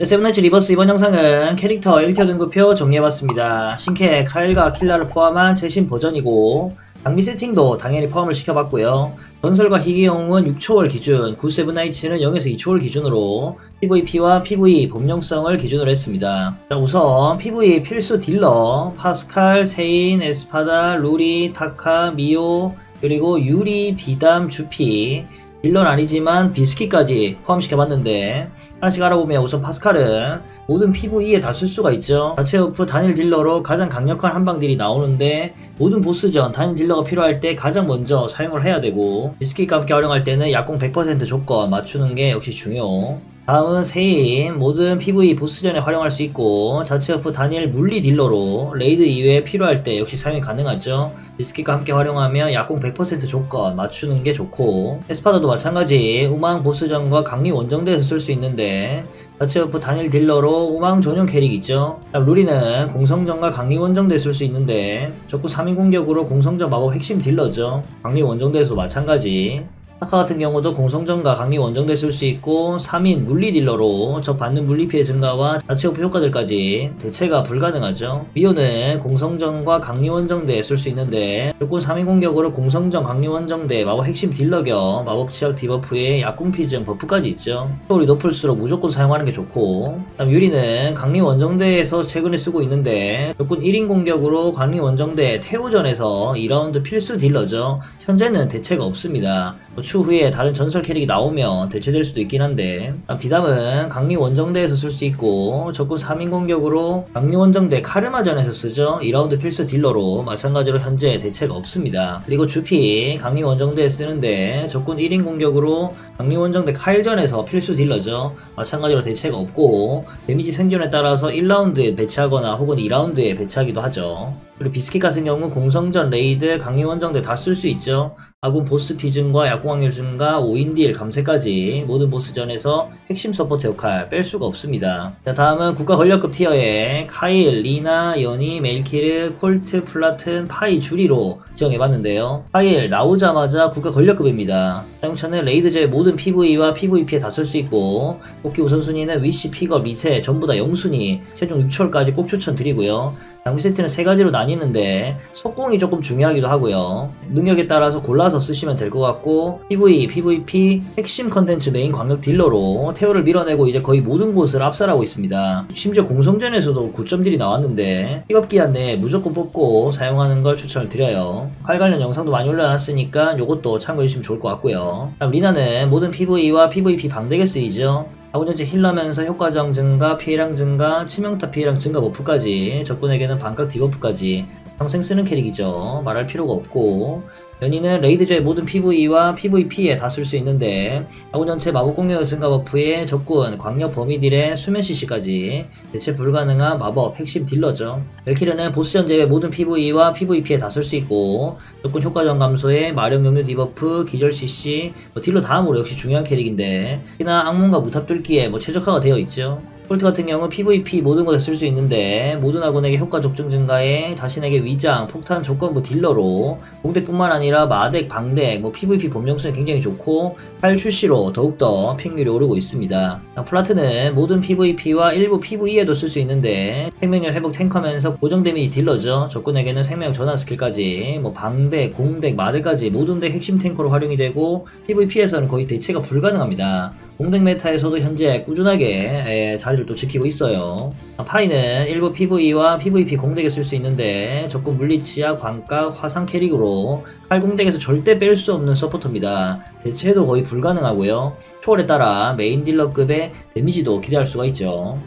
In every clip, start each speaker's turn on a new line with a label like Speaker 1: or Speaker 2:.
Speaker 1: 네, 세븐나이츠 리버스 이번 영상은 캐릭터 1티어 등급표 정리해봤습니다. 신캐, 카일과 킬라를 포함한 최신 버전이고 장비 세팅도 당연히 포함을 시켜봤고요. 전설과 희귀영웅은 6초월 기준, 구 세븐나이츠는 0에서 2초월 기준으로 PVP와 PV 범용성을 기준으로 했습니다. 자, 우선 PV 필수 딜러, 파스칼, 세인, 에스파다, 루리, 타카, 미오, 그리고 유리, 비담, 주피 딜러는 아니지만 비스킷까지 포함시켜봤는데 하나씩 알아보면 우선 파스칼은 모든 PVE에 다 쓸 수가 있죠. 자체 오프 단일 딜러로 가장 강력한 한방딜이 나오는데 모든 보스전 단일 딜러가 필요할 때 가장 먼저 사용을 해야 되고 비스킷과 함께 활용할 때는 약공 100% 조건 맞추는 게 역시 중요. 다음은 세인. 모든 PV 보스전에 활용할 수 있고 자체 오프 단일 물리 딜러로 레이드 이외에 필요할 때 역시 사용이 가능하죠. 비스킷과 함께 활용하면 약공 100% 조건 맞추는 게 좋고 에스파더도 마찬가지. 우망 보스전과 강리 원정대에서 쓸 수 있는데 자체 오프 단일 딜러로 우망 전용 캐릭 있죠. 루리는 공성전과 강리 원정대 쓸 수 있는데 적구 3인 공격으로 공성전 마법 핵심 딜러죠. 강리 원정대에서 마찬가지 타카 같은 경우도 공성전과 강리 원정대 쓸 수 있고 3인 물리 딜러로 적 받는 물리 피해 증가와 자체 오프 효과들까지 대체가 불가능하죠. 미오는 공성전과 강리 원정대에 쓸 수 있는데 조건 3인 공격으로 공성전 강리 원정대 마법 핵심 딜러 겸 마법 치약 디버프에 약공 피증 버프까지 있죠. 효율이 높을수록 무조건 사용하는 게 좋고 다음 유리는 강리 원정대에서 최근에 쓰고 있는데 조건 1인 공격으로 강리 원정대 태오전에서 2라운드 필수 딜러죠. 현재는 대체가 없습니다. 뭐 추후에 다른 전설 캐릭이 나오면 대체될 수도 있긴 한데 아, 비담은 강리 원정대에서 쓸 수 있고 적군 3인 공격으로 강리 원정대 카르마전에서 쓰죠. 2라운드 필수 딜러로 마찬가지로 현재 대체가 없습니다. 그리고 주피 강리 원정대에 쓰는데 적군 1인 공격으로 강리 원정대 카일전에서 필수 딜러죠. 마찬가지로 대체가 없고 데미지 생존에 따라서 1라운드에 배치하거나 혹은 2라운드에 배치하기도 하죠. 그리고 비스킷 같은 경우는 공성전 레이드 강리 원정대 다 쓸 수 있죠 아군 보스 피증과 약공 확률 증가, 5인딜 감세까지 모든 보스전에서 핵심 서포트 역할 뺄 수가 없습니다. 자, 다음은 국가 권력급 티어에 카일, 리나, 연이, 멜키르, 콜트, 플라튼, 파이 주리로 지정해봤는데요. 카일 나오자마자 국가 권력급입니다. 사용차는 레이드제의 모든 PVE와 PVP에 다 쓸 수 있고 뽑기 우선순위는 위시, 픽업, 리세 전부 다 0순위, 최종 6초월까지 꼭 추천드리고요. 장비 세트는 세 가지로 나뉘는데 속공이 조금 중요하기도 하고요. 능력에 따라서 골라서 쓰시면 될 것 같고 PV, PVP 핵심 컨텐츠 메인 광역 딜러로 태오를 밀어내고 이제 거의 모든 곳을 압살하고 있습니다. 심지어 공성전에서도 9점 딜이 나왔는데 픽업 기한 내에 무조건 뽑고 사용하는 걸 추천을 드려요. 칼 관련 영상도 많이 올려놨으니까 이것도 참고해주시면 좋을 것 같고요. 다음 리나는 모든 PV와 PVP 방대게 쓰이죠. 아군전체 힐러면서 효과정 증가, 피해량 증가, 치명타 피해량 증가 버프까지 적군에게는 반각 디버프까지 평생 쓰는 캐릭이죠. 말할 필요가 없고 연인은 레이드저의 모든 PVE와 PVP에 다 쓸 수 있는데 아군 전체 마법 공격 증가 버프에 적군, 광역 범위 딜의 수면 CC까지 대체 불가능한 마법 핵심 딜러죠. 멜키르는 보스전 제외 모든 PVE와 PVP에 다 쓸 수 있고 적군 효과정 감소에 마력 용류 디버프, 기절 CC, 뭐 딜러 다음으로 역시 중요한 캐릭인데 특히나 악몽과 무탑 뚫기에 뭐 최적화가 되어 있죠. 폴트 같은 경우는 PVP 모든 것에 쓸 수 있는데 모든 아군에게 효과 적중 증가에 자신에게 위장, 폭탄, 조건부 딜러로 공덱뿐만 아니라 마덱, 방덱, 뭐 PVP 범용성이 굉장히 좋고 팔 출시로 더욱더 핑률이 오르고 있습니다. 플라트는 모든 PVP와 일부 PVE에도 쓸 수 있는데 생명력 회복 탱커면서 고정 데미지 딜러죠. 적군에게는 생명 전환 스킬까지 뭐 방덱, 공덱, 마덱까지 모든 덱 핵심 탱커로 활용이 되고 PVP에서는 거의 대체가 불가능합니다. 공덱 메타에서도 현재 꾸준하게 예, 자리를 또 지키고 있어요. 파이는 일부 PVE와 PVP 공덱에 쓸 수 있는데 적군 물리치약, 반각, 화상 캐릭으로 칼 공덱에서 절대 뺄 수 없는 서포터입니다. 대체도 거의 불가능하고요. 초월에 따라 메인 딜러급의 데미지도 기대할 수가 있죠.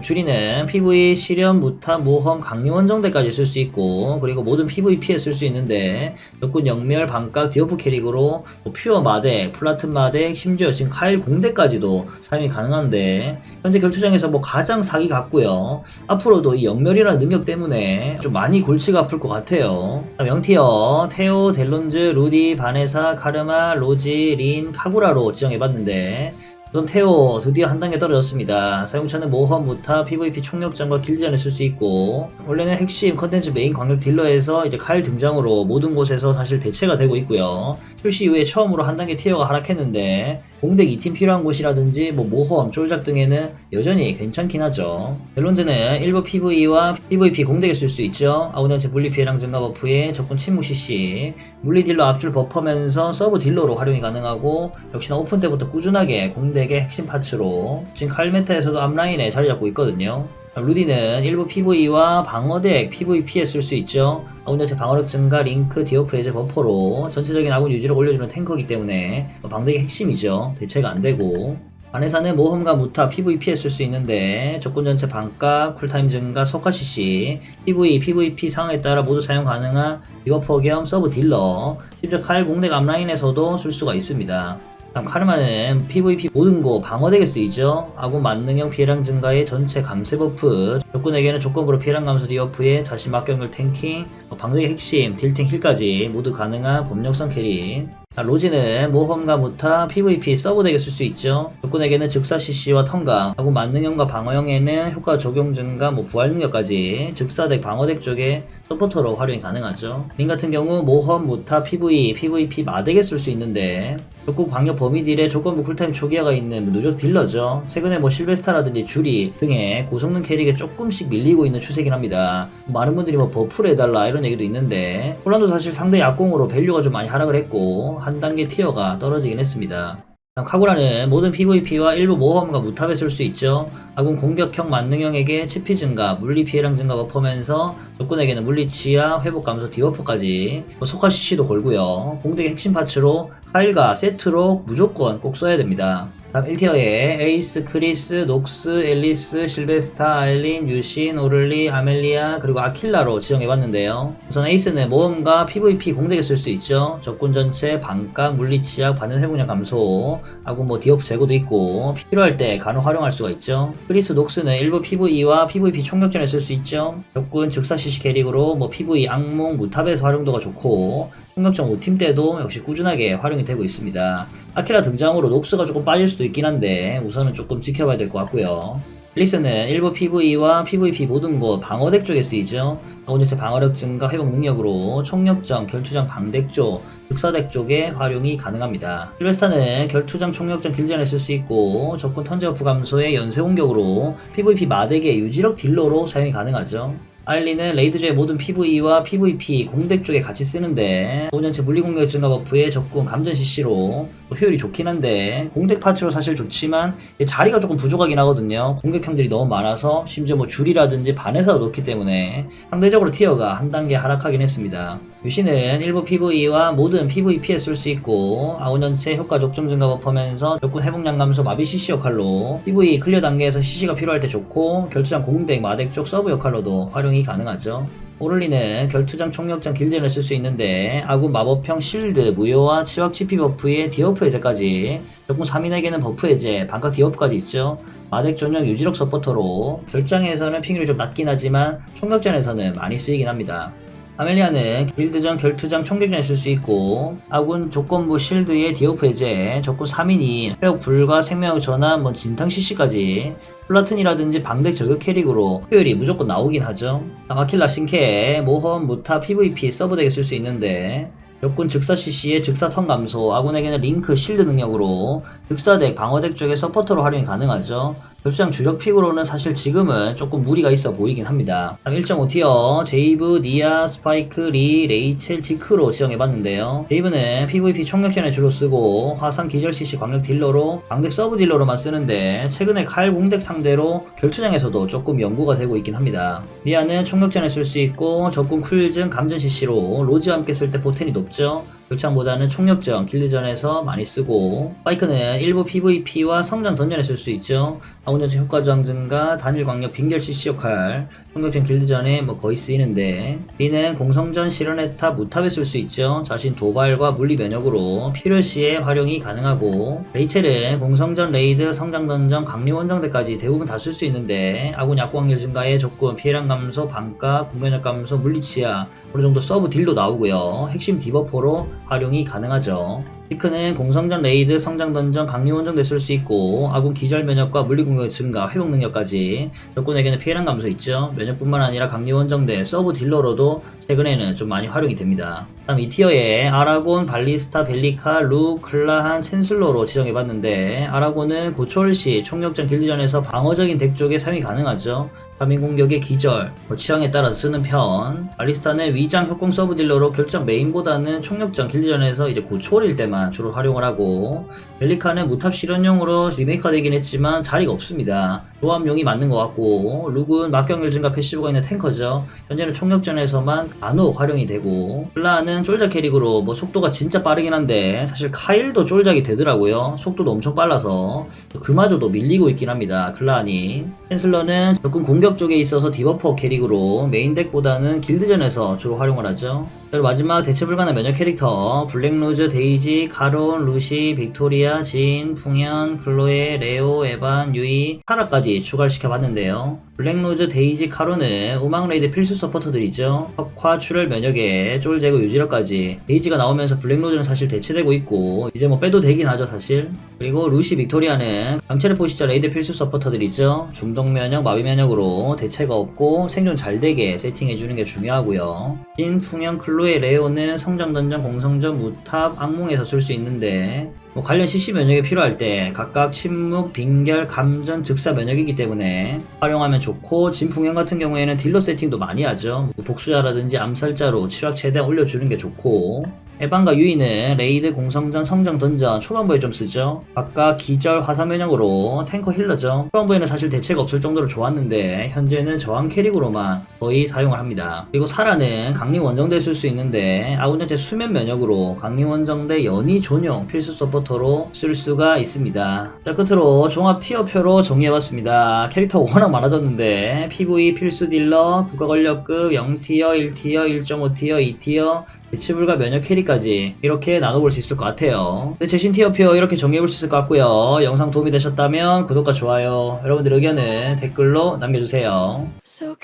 Speaker 1: 줄이는 PV, 실현, 무탄, 모험, 강림 원 정대까지 쓸 수 있고 그리고 모든 PVP에 쓸 수 있는데 적군 영멸, 반각, 디오프 캐릭으로 뭐 퓨어 마덱, 플라튼 마덱, 심지어 지금 카일 공대까지도 사용이 가능한데 현재 결투장에서 뭐 가장 사기 같고요. 앞으로도 이 영멸이라는 능력 때문에 좀 많이 골치가 아플 것 같아요. 영티어, 테오, 델론즈, 루디, 바네사, 카르마, 로지, 린, 카구라로 지정해봤는데 우선 테오 드디어 한 단계 떨어졌습니다. 사용차는 모험, 무타, PVP 총력전과 길드전에 쓸수 있고 원래는 핵심 컨텐츠 메인 광역 딜러에서 이제 카일 등장으로 모든 곳에서 사실 대체가 되고 있고요. 출시 이후에 처음으로 한 단계 티어가 하락했는데 공덱 2팀 필요한 곳이라든지 뭐 모험, 쫄작 등에는 여전히 괜찮긴 하죠. 멜론즈는 일부 PVE와 PVP 공덱에 쓸 수 있죠. 아우전체 물리 피해량 증가 버프에 적군 침묵 CC, 물리 딜러 앞줄 버퍼면서 서브 딜러로 활용이 가능하고 역시나 오픈 때부터 꾸준하게 공덱의 핵심 파츠로 지금 칼메타에서도 앞라인에 자리 잡고 있거든요. 루디는 일부 PVE와 방어덱 PVP에 쓸 수 있죠. 아군전체 방어력 증가, 링크, 디오프 해제 버퍼로 전체적인 아군 유지를 올려주는 탱커이기 때문에 방덱의 핵심이죠. 대체가 안 되고 반해사는 모험과 무타 PVP에 쓸 수 있는데 적군 전체 반값, 쿨타임 증가, 석화 CC, PV, PVP 상황에 따라 모두 사용 가능한 디버퍼 겸 서브 딜러, 심지어 칼 공략 앞라인에서도 쓸 수가 있습니다. 카르마는 PVP 모든 곳 방어덱에 쓰이죠. 아군 만능형 피해량 증가의 전체 감세 버프, 적군에게는 조건부로 피해량 감소 디버프에 자신 막경률 탱킹, 뭐 방덱의 핵심, 딜탱 힐까지 모두 가능한 캐릭. 아, 로지는 모험과 무타, PVP 서브덱에 쓸 수 있죠. 적군에게는 즉사 CC와 턴감, 하고 만능형과 방어형에는 효과 적용 증가, 뭐 부활 능력까지 즉사덱, 방어덱 쪽에 서포터로 활용이 가능하죠. 링 같은 경우 모험, 무타, PV, PVP 마덱에 쓸 수 있는데 적군 광역 범위 딜에 조건부 쿨타임 초기화가 있는 누적 딜러죠. 최근에 뭐 실베스타라든지 주리 등의 고성능 캐릭에 조금씩 밀리고 있는 추세긴 합니다. 많은 분들이 뭐 버프를 해달라 이런 얘기도 있는데 폴란도 사실 상대 약공으로 밸류가 좀 많이 하락을 했고 한 단계 티어가 떨어지긴 했습니다. 다음 카구라는 모든 PVP와 일부 모험과 무탑에 쓸 수 있죠. 아군 공격형 만능형에게 치피 증가, 물리 피해량 증가 버퍼면서 적군에게는 물리 치하, 회복 감소 디버퍼까지 뭐 속화 CC도 걸고요. 공격의 핵심 파츠로 카일과 세트로 무조건 꼭 써야 됩니다. 다음 1티어에 에이스, 크리스, 녹스, 앨리스, 실베스타, 아일린, 유신, 오를리, 아멜리아, 그리고 아킬라로 지정해봤는데요. 우선 에이스는 모험과 PVP 공격에 쓸 수 있죠. 적군 전체 반각, 물리치약, 반응 회복량 감소, 아군 뭐 디오프 제거도 있고 필요할 때 간혹 활용할 수가 있죠. 크리스, 녹스는 일부 PVE와 PVP 총격전에 쓸 수 있죠. 적군 즉사 CC 캐릭으로 뭐 PV, 악몽, 무탑에서 활용도가 좋고 5팀 때도 역시 꾸준하게 활용이 되고 있습니다. 아키라 등장으로 녹스가 조금 빠질 수도 있긴 한데 우선은 조금 지켜봐야 될 것 같고요. 리스는 일부 PVE와 PVP 모든 곳 방어덱 쪽에 쓰이죠. 아군전체 방어력 증가 회복 능력으로 총력전, 결투장 방덱 쪽, 즉사덱 쪽에 활용이 가능합니다. 실베스타는 결투장 총력전 길전에 쓸 수 있고 적군 턴제 어프 감소의 연쇄 공격으로 PVP 마덱의 유지력 딜러로 사용이 가능하죠. 아일리는 레이드조의 모든 PVE와 PVP 공덱 쪽에 같이 쓰는데 5년체 물리공격 증가 버프에 적군 감전 CC로 효율이 좋긴 한데 공덱 파츠로 사실 좋지만 자리가 조금 부족하긴 하거든요. 공격형들이 너무 많아서 심지어 뭐 줄이라든지 반에서 놓기 때문에 상대적으로 티어가 한 단계 하락하긴 했습니다 유신은 일부 PVE와 모든 PVP에 쓸 수 있고 아우년체 효과 적중 증가 버퍼면서 적군 회복량 감소 마비 CC 역할로 PVE 클리어 단계에서 CC가 필요할 때 좋고 결투장 공덱 마덱 쪽 서브 역할로도 활용이 가능하죠. 오를리는 결투장 총력장 길전을 쓸수 있는데 아군 마법형 실드, 무효와 치확 치피 버프에 디어프 해제까지 적군 3인에게는 버프 해제, 반각 디어프까지 있죠. 마덱 전용 유지력 서포터로 결장에서는 핑률이 좀 낮긴 하지만 총격전에서는 많이 쓰이긴 합니다. 아멜리아는 길드전 결투장 총격전에 쓸 수 있고 아군 조건부 실드의 디오프 해제, 적군 3인이 회복 불가 생명력 전환, 뭐 진탕 CC까지 플라튼이라든지 방덱 저격 캐릭으로 효율이 무조건 나오긴 하죠. 아킬라 신캐, 모험, 무타, PVP 서브덱에 쓸 수 있는데 적군 즉사 CC의 즉사 턴 감소, 아군에게는 링크, 실드 능력으로 즉사덱, 방어덱 쪽에 서포터로 활용이 가능하죠. 결투장 주력 픽으로는 사실 지금은 조금 무리가 있어 보이긴 합니다. 1.5티어 제이브, 니아, 스파이크, 리, 레이첼, 지크로 지정해봤는데요. 제이브는 PVP 총력전에 주로 쓰고 화상 기절 CC 광역 딜러로 방덱 서브 딜러로만 쓰는데 최근에 칼 공덱 상대로 결투장에서도 조금 연구가 되고 있긴 합니다. 니아는 총력전에 쓸 수 있고 적군 쿨증 감전 CC로 로즈와 함께 쓸때 포텐이 높죠. 결창보다는 총력전, 길드전에서 많이 쓰고 바이크는 일부 PVP와 성장 던전에 쓸 수 있죠. 아군전체 효과 저항 증가, 단일 광역 빙결 CC 역할, 총격전 길드전에 뭐 거의 쓰이는데 리는 공성전 실현에타 무탑에 쓸 수 있죠. 자신 도발과 물리 면역으로 필요시에 활용이 가능하고 레이첼은 공성전 레이드, 성장 던전, 강리 원정대까지 대부분 다 쓸 수 있는데 아군 약구 확률 증가에 조건, 피해량 감소, 반가, 공격력 감소, 물리 치하 어느 정도 서브 딜도 나오고요. 핵심 디버퍼로 활용이 가능하죠. 시크는 공성전 레이드, 성장 던전, 강림 원정대 쓸수 있고 아군 기절 면역과 물리 공격 증가, 회복 능력까지 적군에게는 피해량 감소 있죠. 면역뿐만 아니라 강림 원정대, 서브 딜러로도 최근에는 좀 많이 활용이 됩니다. 다음 이 티어에 아라곤, 발리스타, 벨리카, 루, 클라한, 챈슬러로 지정해봤는데 아라곤은 고초월 시 총력전 길드전에서 방어적인 덱 쪽에 사용이 가능하죠. 파밍 공격의 기절, 뭐 취향에 따라서 쓰는 편. 발리스타는 위장 협공 서브 딜러로 결정 메인보다는 총력전 길드전에서 이제 고초월일 때만 주로 활용을 하고 벨리카는 무탑 실현용으로 리메이커 되긴 했지만 자리가 없습니다. 조합용이 맞는 것 같고 룩은 막경률 증가 패시브가 있는 탱커죠. 현재는 총력전에서만 간혹 활용이 되고 플라는 쫄작 캐릭으로 뭐 속도가 진짜 빠르긴 한데 사실 카일도 쫄작이 되더라고요. 속도도 엄청 빨라서 그마저도 밀리고 있긴 합니다. 클라니 캔슬러는 적군 공격 쪽에 있어서 디버퍼 캐릭으로 메인 덱보다는 길드전에서 주로 활용을 하죠. 그리고 마지막 대체 불가능 면역 캐릭터 블랙로즈, 데이지, 카론, 루시, 빅토리아, 진, 풍현, 클로에, 레오, 에반, 유이, 타라까지 추가를 시켜봤는데요. 블랙로즈, 데이지, 카론은 우망 레이드 필수 서포터들이죠. 흑화, 출혈 면역에 쫄 제거 유지력까지 데이지가 나오면서 블랙로즈는 사실 대체되고 있고 이제 뭐 빼도 되긴 하죠 사실. 그리고 루시, 빅토리아는 강체를 포시자 레이드 필수 서포터들이죠. 중독 면역, 마비 면역으로 대체가 없고 생존 잘 되게 세팅해주는 게 중요하고요. 진, 풍현, 클로 에, 레오는 성장 던전, 공성전, 무탑, 악몽에서 쓸 수 있는데 뭐 관련 CC 면역이 필요할 때 각각 침묵, 빙결, 감전, 즉사 면역이기 때문에 활용하면 좋고 진풍형 같은 경우에는 딜러 세팅도 많이 하죠. 뭐 복수자라든지 암살자로 치락 최대한 올려주는 게 좋고 에반과 유이는 레이드, 공성전, 성장, 던전 초반부에 좀 쓰죠. 각각 기절, 화사 면역으로 탱커 힐러죠. 초반부에는 사실 대체가 없을 정도로 좋았는데 현재는 저항 캐릭으로만 거의 사용을 합니다. 그리고 사라는 강림 원정대 쓸수 있는데 아군한테 수면 면역으로 강림 원정대 연이 전용 필수 서포터로 쓸 수가 있습니다. 자 끝으로 종합 티어표로 정리해봤습니다. 캐릭터 워낙 많아졌는데 PV 필수 딜러, 국가 권력급 0티어, 1티어, 1.5티어, 2티어 대치불가 면역 캐리까지 이렇게 나눠볼 수 있을 것 같아요. 네, 최신 티어표 이렇게 정리해볼 수 있을 것 같고요. 영상 도움이 되셨다면 구독과 좋아요, 여러분들 의견은 댓글로 남겨주세요.
Speaker 2: So